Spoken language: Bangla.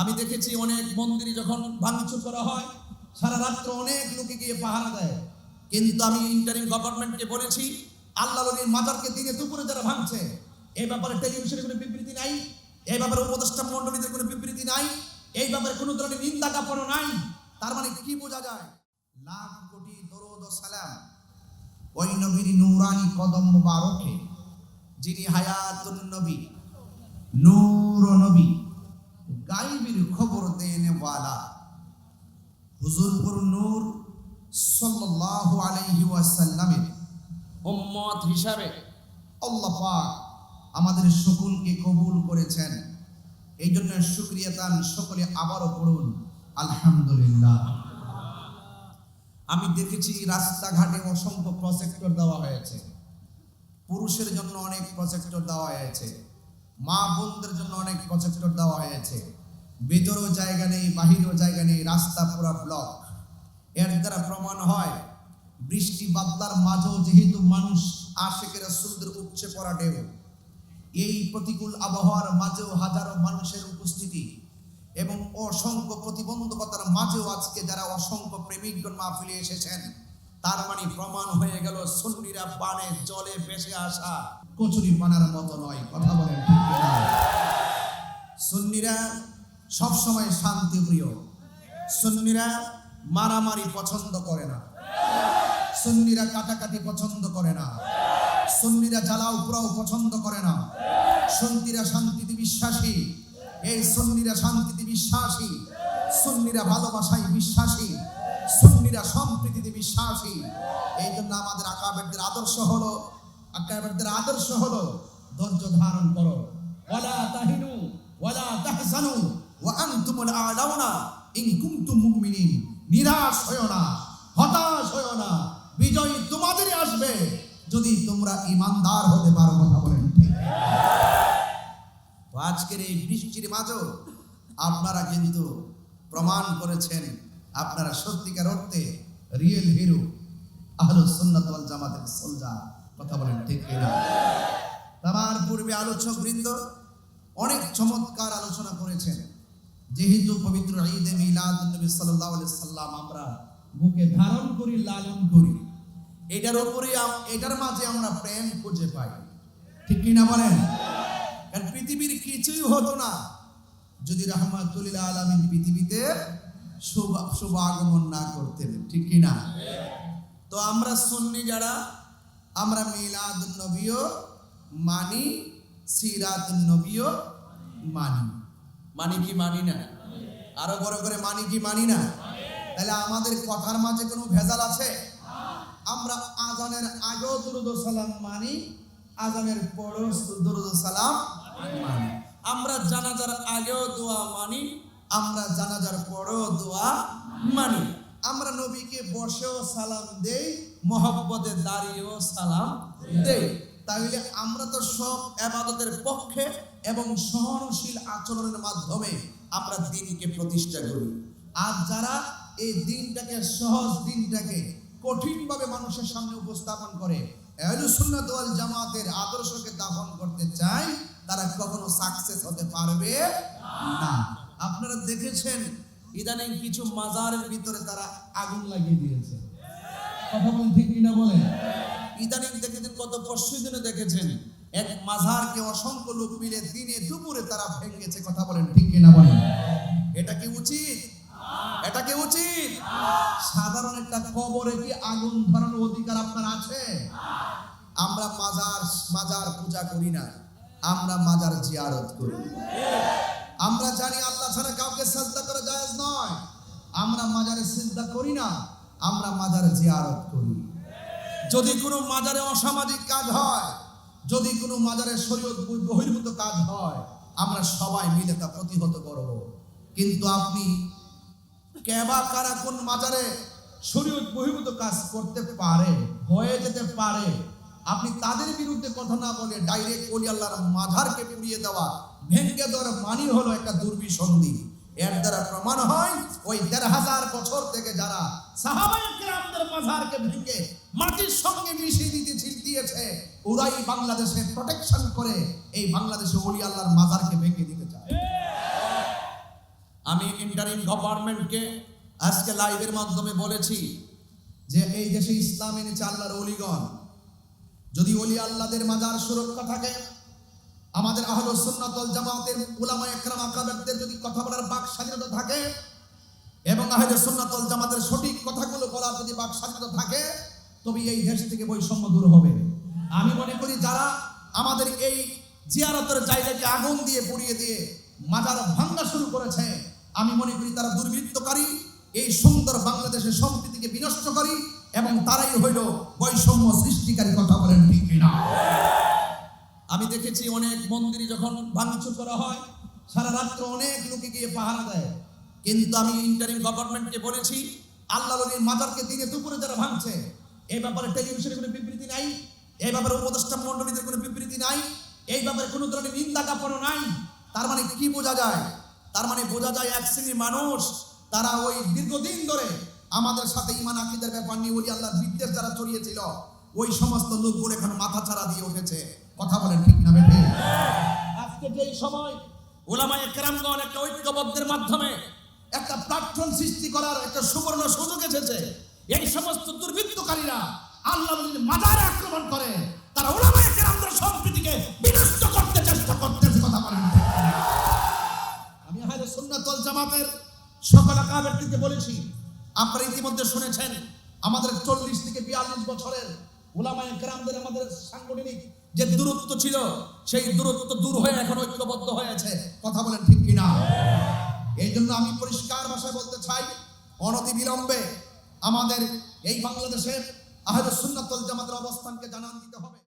আমি দেখেছি অনেক মন্দিরে যখন ভাঙচুর করা হয়, সারা রাত্র অনেক লোকে গিয়ে পাহারা দেয়। কিন্তু আমি ইন্টারিম গভর্নমেন্টকে বলেছি, আল্লাহ নবীর মাজারকে দিনে দুপুরে যারা ভাঙছে, এই ব্যাপারে টেলিভিশনে কোনো বিবৃতি নাই, এই ব্যাপারে উপদেষ্টা মন্ডলীদের কোনো বিবৃতি নাই, এই ব্যাপারে কোনো ধরনের নিন্দা জ্ঞাপনও নাই। তার মানে কি বোঝা যায়? লাখ কোটি দরুদ সালাম ওই নবীর নূরানি কদম যিনি হায়াতুন নবী নূর গাইবের খবর দেনে ওয়ালা। হুজুরপুর নূর সাল্লাল্লাহু আলাইহি ওয়াসাল্লামের উম্মত হিসাবে আল্লাহ পাক আমাদের সকলকে কবুল করেছেন। এই জন্য শুক্রিয়া দান সকলে আবারও পড়ুন। আলহামদুলিল্লাহ। আমি দেখেছি রাস্তাঘাটে অসংখ্য প্রজেক্টর দেওয়া হয়েছে। পুরুষের জন্য অনেক প্রজেক্টর দেওয়া হয়েছে। মা বোনদের জন্য অনেক প্রজেক্টর দেওয়া হয়েছে। ভেতরেও জায়গা নেই, বাহিরেও জায়গা নেই, রাস্তা পুরো ব্লক এর দ্বারা প্রমাণ হয়, বৃষ্টি বাদলার মাঝেও যেহেতু মানুষ আশেকের সুন্দর উপচে পড়া ঢেউ, এই প্রতিকূল আবহাওয়ার মাঝেও হাজারো মানুষের উপস্থিতি এবং অসংখ্য প্রতিবন্ধকতার মাঝেও আজকে যারা অসংখ্য প্রেমিকগণ মাহফিলে এসেছেন, তার মানে প্রমাণ হয়ে গেল সুন্নিরা পানে জলে ভেসে আসা কচুরি পানার মতো নয়। কথা বলেন সুন্নিরা সবসময় শান্তিপ্রিয়। সুন্নিরা মারামারি পছন্দ করে না। সুন্নিরা কাটাকাটি পছন্দ করে না। সুন্নিরা জ্বালাও পোড়াও পছন্দ করে না। সুন্নিরা শান্তিতে বিশ্বাসী। এই সুন্নিরা শান্তিতে বিশ্বাসী। সুন্নিরা ভালোবাসায় বিশ্বাসী। সুন্নিরা সম্প্রীতিতে বিশ্বাসী। এই জন্য আমাদের আকাবেরদের আদর্শ হলো আকাবেরদের আদর্শ হলো ধৈর্য ধারণ করো। ওয়ালা তাহিনু ইন কুনতুম মুমিনিন, নিরাশ হয়ো না, হতাশ হয়ো না। বিজয় তোমাদেরই আসবে, যদি তোমরা ইমানদার হতে পারো কথা বলেন আজকের এই বৃষ্টির মাঝেও আপনারা কিন্তু প্রমাণ করেছেন, আপনারা সত্যিকার অর্থে রিয়েল হিরো আহল সুন্নাত জামাতের কথা বলেন ঠিক কিনা? পূর্বে আলোচক বৃন্দ অনেক চমৎকার আলোচনা করেছেন। যেহেতু পবিত্র ঈদে মিলাদ নবী আলাইহি সাল্লাম আমরা বুকে ধারণ করি, লালন করি। এটার উপরে এটার মাঝে আমরা প্রেম খুঁজে পাই। ঠিক কি না বলেন? কারণ পৃথিবীর কিছুই হতো না। যদি রহমাতুল্লিল আলমিন পৃথিবীতে শুভ শুভ আগমন না করতেন, ঠিক কি না তো আমরা সুন্নি যারা, আমরা মিলাদ নবীও মানি, সিরাত নবীও মানি। মানি কি মানি না? আরও বড় করে মানি কি মানি না? তাহলে আমাদের কথার মাঝে কোনো ভেজাল আছে? আমরা আজানের আগেও দুরুদ সালাম মানি, আজানের পরেও দুরুদ সালাম মানি। আমরা জানাজার আগেও দোয়া মানি, আমরা জানাজার পরেও দোয়া মানি। আমরা নবীকে বসেও সালাম দেই, মহব্বতে দাঁড়িয়েও সালাম দেই। তাহলে আমরা তো সব আবাদতের পক্ষে এবং সহনশীল আচরণের মাধ্যমে আমরা দিনকে প্রতিষ্ঠা করি। আর যারা এই দিনটাকে, সহজ দিনটাকে কঠিনভাবে মানুষের সামনে উপস্থাপন করে ওয়াল জামাতের আদর্শকে দাফন করতে চায়, তারা কখনো সাকসেস হতে পারবে না। আপনারা দেখেছেন, ইদানিং কিছু মাজারের ভিতরে তারা আগুন লাগিয়ে দিয়েছে। কথা বলেন ঠিক কিনা বলেন? ইদানিং পরশু দিনে দেখেছেন, এক মাজারকে অসংখ্য লোক মিলে দিনে দুপুরে তারা ভেঙেছে কথা বলেন ঠিক কিনা বলেন? এটা কি উচিত? এটা কি উচিত? সাধারণ একটা কবরে কি আগুন ধরানোর অধিকার আপনার আছে? আমরা মাজার মাজার পূজা করি না, আমরা মাজার জিয়ারত করি। আমরা জানি আল্লাহ ছাড়া কাউকে শ্রদ্ধা করা জায়েজ নয়। আমরা মাজারে শ্রদ্ধা করি না, আমরা মাজারে জিয়ারত করি। যদি কোনো মাজারে অসামাজিক কাজ হয়, যদি কোনো মাজারে শরীয়ত বহির্ভূত কাজ হয়, আমরা সবাই মিলে তা প্রতিহত করব। কিন্তু আপনি কেবা কারা কোন মাজারে শরীয়ত বহির্ভূত কাজ করতে পারে, হয়ে যেতে পারে, আপনি তাদের বিরুদ্ধে কথা না বলে ডাইরেক্ট ওলি আল্লাহর মাঝারকে পুড়িয়ে দেওয়া ভেঙ্গে দেওয়ার মানি হলো একটা দুর্বিসন্ধি। এর দ্বারা প্রমাণ হয়, ওই দেড় হাজার বছর থেকে যারা মাটির সঙ্গে মিশিয়ে দিতে দিয়েছে, ওরাই বাংলাদেশে প্রোটেকশন করে এই বাংলাদেশে ওলি আল্লাহর মাজারকে ভেঙে দিতে চায়। আমি ইন্টারিম গভর্নমেন্টকে আজকে লাইভের মাধ্যমে বলেছি যে এই দেশে ইসলাম এনেছে আল্লাহর অলিগণ। যদি অলি আল্লাহদের মাজার সুরক্ষা থাকে আমাদের আহল সুন্নাতল জামাতের উলামা একরাম আকাবেরদের যদি কথা বলার বাক স্বাধীনতা থাকে এবং আহলে সুন্নাতল জামাতের সঠিক কথাগুলো বলার যদি বাক স্বাধীনতা থাকে, তবে এই দেশ থেকে বৈষম্য দূর হবে। আমি মনে করি যারা আমাদের এই জিয়ারতের জায়গাকে আগুন দিয়ে পুড়িয়ে দিয়ে মাজার ভাঙ্গা শুরু করেছে, আমি মনে করি তারা দুর্বৃত্তকারী, এই সুন্দর বাংলাদেশের সম্প্রীতিকে বিনষ্টকারী এবং তারাই হইল বৈষম্য সৃষ্টিকারী, কথা বলেন ঠিক কিনা? আমি দেখেছি অনেক মন্দিরে যখন ভাঙচুর করা হয়, সারা রাত্র অনেক লোকে গিয়ে পাহারা দেয়। কিন্তু আমি ইন্টারিম গভর্নমেন্টকে বলেছি, আল্লাহ নবীর মাজারকে দিনে দুপুরে যারা ভাঙছে, এই ব্যাপারে টেলিভিশনে কোনো বিবৃতি নাই, এই ব্যাপারে উপদেষ্টা মন্ডলীদের কোনো বিবৃতি নাই, এই ব্যাপারে কোনো ধরনের নিন্দা জ্ঞাপনও নাই। তার মানে কি বোঝা যায়? তার মানে বোঝা যায় এক শ্রেণির মানুষ, তারা ওই দীর্ঘদিন ধরে আমাদের সাথে ইমান আকিদের ব্যাপার নিয়ে ওলি আল্লাহ বিদ্বেষ যারা চড়িয়েছিল ওই সমস্ত লোকগুলো এখন মাথা ছাড়া দিয়ে উঠেছে। কথা বলেন ঠিক না বেঠে? আজকে যে সময় ওলামায়ে কেরামগণ একটা ঐক্যবদ্ধের মাধ্যমে একটা প্ল্যাটফর্ম সৃষ্টি করার একটা সুবর্ণ সুযোগ এসেছে, এই সমস্ত দুর্বৃত্তকারীরা আল্লাহ মাজারে আক্রমণ করে, তারা ওলামায়ে কেরামদের সম্প্রীতিকে বিনষ্ট করতে চেষ্টা করতেছে কথা বলেন। আমি আহলে সুন্নাত ওয়াল জামাতের সকল আকাবেরকে বলেছি, আপনারা ইতিমধ্যে শুনেছেন, আমাদের চল্লিশ থেকে বিয়াল্লিশ বছরের কেরামদের আমাদের সাংগঠনিক যে দূরত্ব ছিল, সেই দূরত্ব দূর হয়ে এখন ঐক্যবদ্ধ হয়েছে। কথা বলেন ঠিক কিনা? এই জন্য আমি পরিষ্কার ভাষায় বলতে চাই, অনতি বিলম্বে আমাদের এই বাংলাদেশের আহলে সুন্নাতল জামাতের অবস্থানকে জানান দিতে হবে।